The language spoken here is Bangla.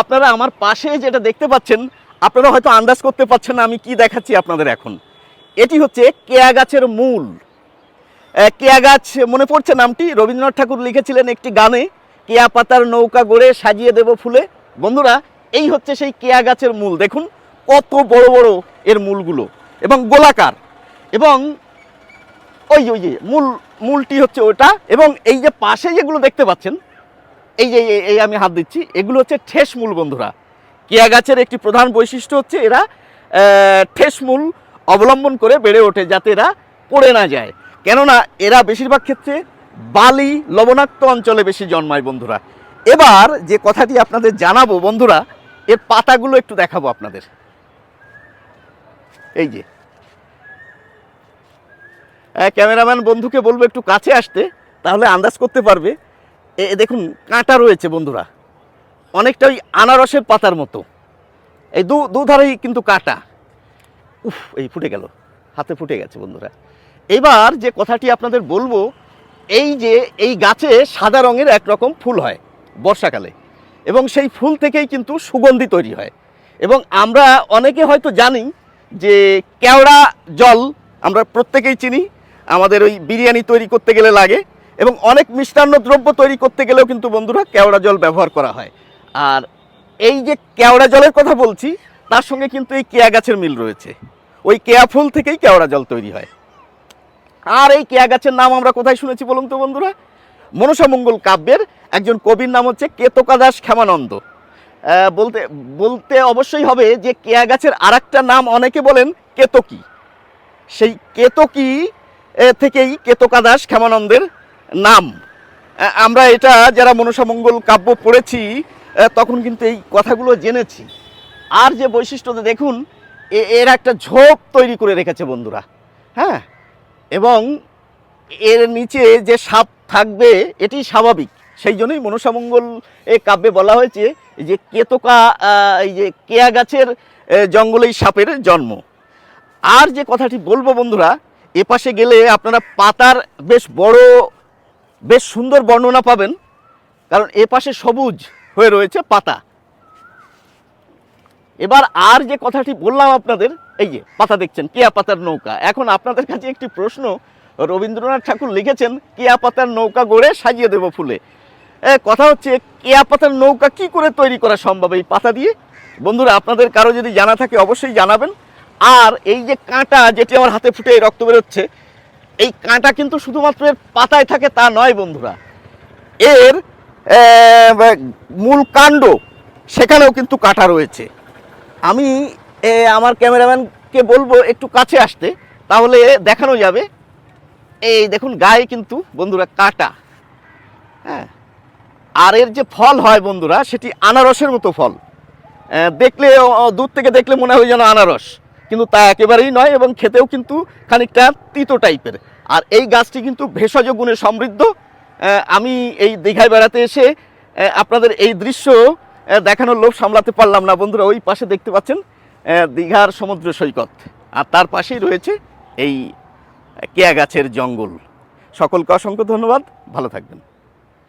আপনারা আমার পাশে যেটা দেখতে পাচ্ছেন, আপনারা হয়তো আন্দাজ করতে পারছেন আমি কি দেখাচ্ছি আপনাদের এখন। এটি হচ্ছে কেয়া গাছের মূল। কেয়া গাছ, মনে পড়ছে নামটি? রবীন্দ্রনাথ ঠাকুর লিখেছিলেন একটি গানে, কেয়া পাতার নৌকা গড়ে সাজিয়ে দেব ফুলে। বন্ধুরা, এই হচ্ছে সেই কেয়া গাছের মূল। দেখুন, কত বড় বড় এর মূলগুলো। এবং গোলাকার। এবং ওই ওই যে, মূল, মূলটি হচ্ছে ওটা। এবং এই যে পাশে যেগুলো দেখতে পাচ্ছেন এই যে এই- আমি হাত দিচ্ছি। এগুলো হচ্ছে ঠেস মূল বন্ধুরা। কেয়া গাছের একটি প্রধান বৈশিষ্ট্য হচ্ছে এরা আহ, ঠেস মূল অবলম্বন করে বেড়ে ওঠে যাতে এরা পড়ে না যায়। কেননা এরা বেশিরভাগ ক্ষেত্রে বালি লবণাক্ত অঞ্চলে বেশি জন্মায় বন্ধুরা। এবার যে কথাটি আপনাদের জানাব বন্ধুরা এর পাতাগুলো একটু দেখাবো আপনাদের। এই যে। আহ, ক্যামেরাম্যান বন্ধুকে বলব একটু কাছে আসতে তাহলে আন্দাজ করতে পারবে। এ দেখুন, কাঁটা রয়েছে বন্ধুরা। অনেকটা ওই আনারসের পাতার মতো। এই দু দুধারেই কিন্তু কাঁটা। উফ, এই ফুটে গেল। হাতে ফুটে গেছে বন্ধুরা। এবার যে কথাটি আপনাদের বলব, এই যে এই গাছে সাদা রঙের একরকম ফুল হয় বর্ষাকালে। এবং সেই ফুল থেকেই কিন্তু সুগন্ধি তৈরি হয়। এবং আমরা অনেকে হয়তো জানি যে কেওড়া জল আমরা প্রত্যেকেই চিনি। আমাদের ওই বিরিয়ানি তৈরি করতে গেলে লাগে। এবং অনেক মিষ্টান্ন দ্রব্য তৈরি করতে গেলেও কিন্তু বন্ধুরা কেওড়া জল ব্যবহার করা হয়। আর এই যে কেওড়া জলের কথা বলছি, তার সঙ্গে কিন্তু এই কেয়া গাছের মিল রয়েছে। ওই কেয়া ফুল থেকেই কেওড়া জল তৈরি হয়। আর এই কেয়া গাছের নাম আমরা কোথায় শুনেছি বলুন তো বন্ধুরা? মনসামঙ্গল কাব্যের একজন কবির নাম হচ্ছে কেতকা দাস ক্ষেমানন্দ। বলতে বলতে অবশ্যই হবে যে কেয়া গাছের আর নাম অনেকে বলেন কেতকী। সেই কেতকী থেকেই কেতকা দাস ক্ষেমানন্দের নাম। আমরা এটা যারা মনসামঙ্গল কাব্য পড়েছি তখন কিন্তু এই কথাগুলো জেনেছি। আর যে বৈশিষ্ট্যটা দেখুন এর একটা ঝোপ তৈরি করে রেখেছে বন্ধুরা। হ্যাঁ? এবং এর নিচে যে সাপ থাকবে, এটি স্বাভাবিক। সেই জন্যই মনসামঙ্গল এ কাব্যে বলা হয়েছে যে কেতকা এই যে কেয়া গাছের জঙ্গলেই সাপের জন্ম। আর যে কথাটি বলব বন্ধুরা, এপাশে গেলে আপনারা পাতার বেশ বড় বেশ সুন্দর বর্ণনা পাবেন কারণ এপাশে সবুজ হয়ে রয়েছে পাতা। এবার আর যে কথাটি বললাম আপনাদের এই যে পাতা দেখছেন কেয়া পাতার নৌকা। এখন আপনাদের কাছে একটি প্রশ্ন রবীন্দ্রনাথ ঠাকুর লিখেছেন কেয়া পাতার নৌকা গড়ে সাজিয়ে দেব ফুলে। এ, কথা হচ্ছে কেয়া পাতার নৌকা কি করে তৈরি করা সম্ভব এই পাতা দিয়ে? বন্ধুরা আপনাদের কারও যদি জানা থাকে অবশ্যই জানাবেন। আর এই যে কাঁটা যেটি আমার হাতে ফুটে রক্ত বেরোচ্ছে এই কাঁটা কিন্তু শুধুমাত্র এর পাতায় থাকে, তা নয় বন্ধুরা। এর মূল কাণ্ড, সেখানেও কিন্তু কাঁটা রয়েছে। আমি আমার ক্যামেরাম্যানকে বলব একটু কাছে আসতে, তাহলে দেখানো যাবে। এই দেখুন, গায়ে কিন্তু, বন্ধুরা, কাঁটা। হ্যাঁ। আর এর যে ফল হয় বন্ধুরা, সেটি আনারসের মতো ফল। দেখলে দূর থেকে দেখলে মনে হয় যেন আনারস। কিন্তু তা একেবারেই নয় এবং খেতেও কিন্তু খানিকটা তিতো টাইপের। আর এই গাছটি কিন্তু ভেষজ গুণে সমৃদ্ধ। আমি এই দীঘায় বেড়াতে এসে আপনাদের এই দৃশ্য দেখানোর লোভ সামলাতে পারলাম না। বন্ধুরা, ওই পাশে দেখতে পাচ্ছেন দীঘার সমুদ্র সৈকত। আর তার পাশেই রয়েছে এই কেয়া গাছের জঙ্গল। সকলকে অসংখ্য ধন্যবাদ। ভালো থাকবেন।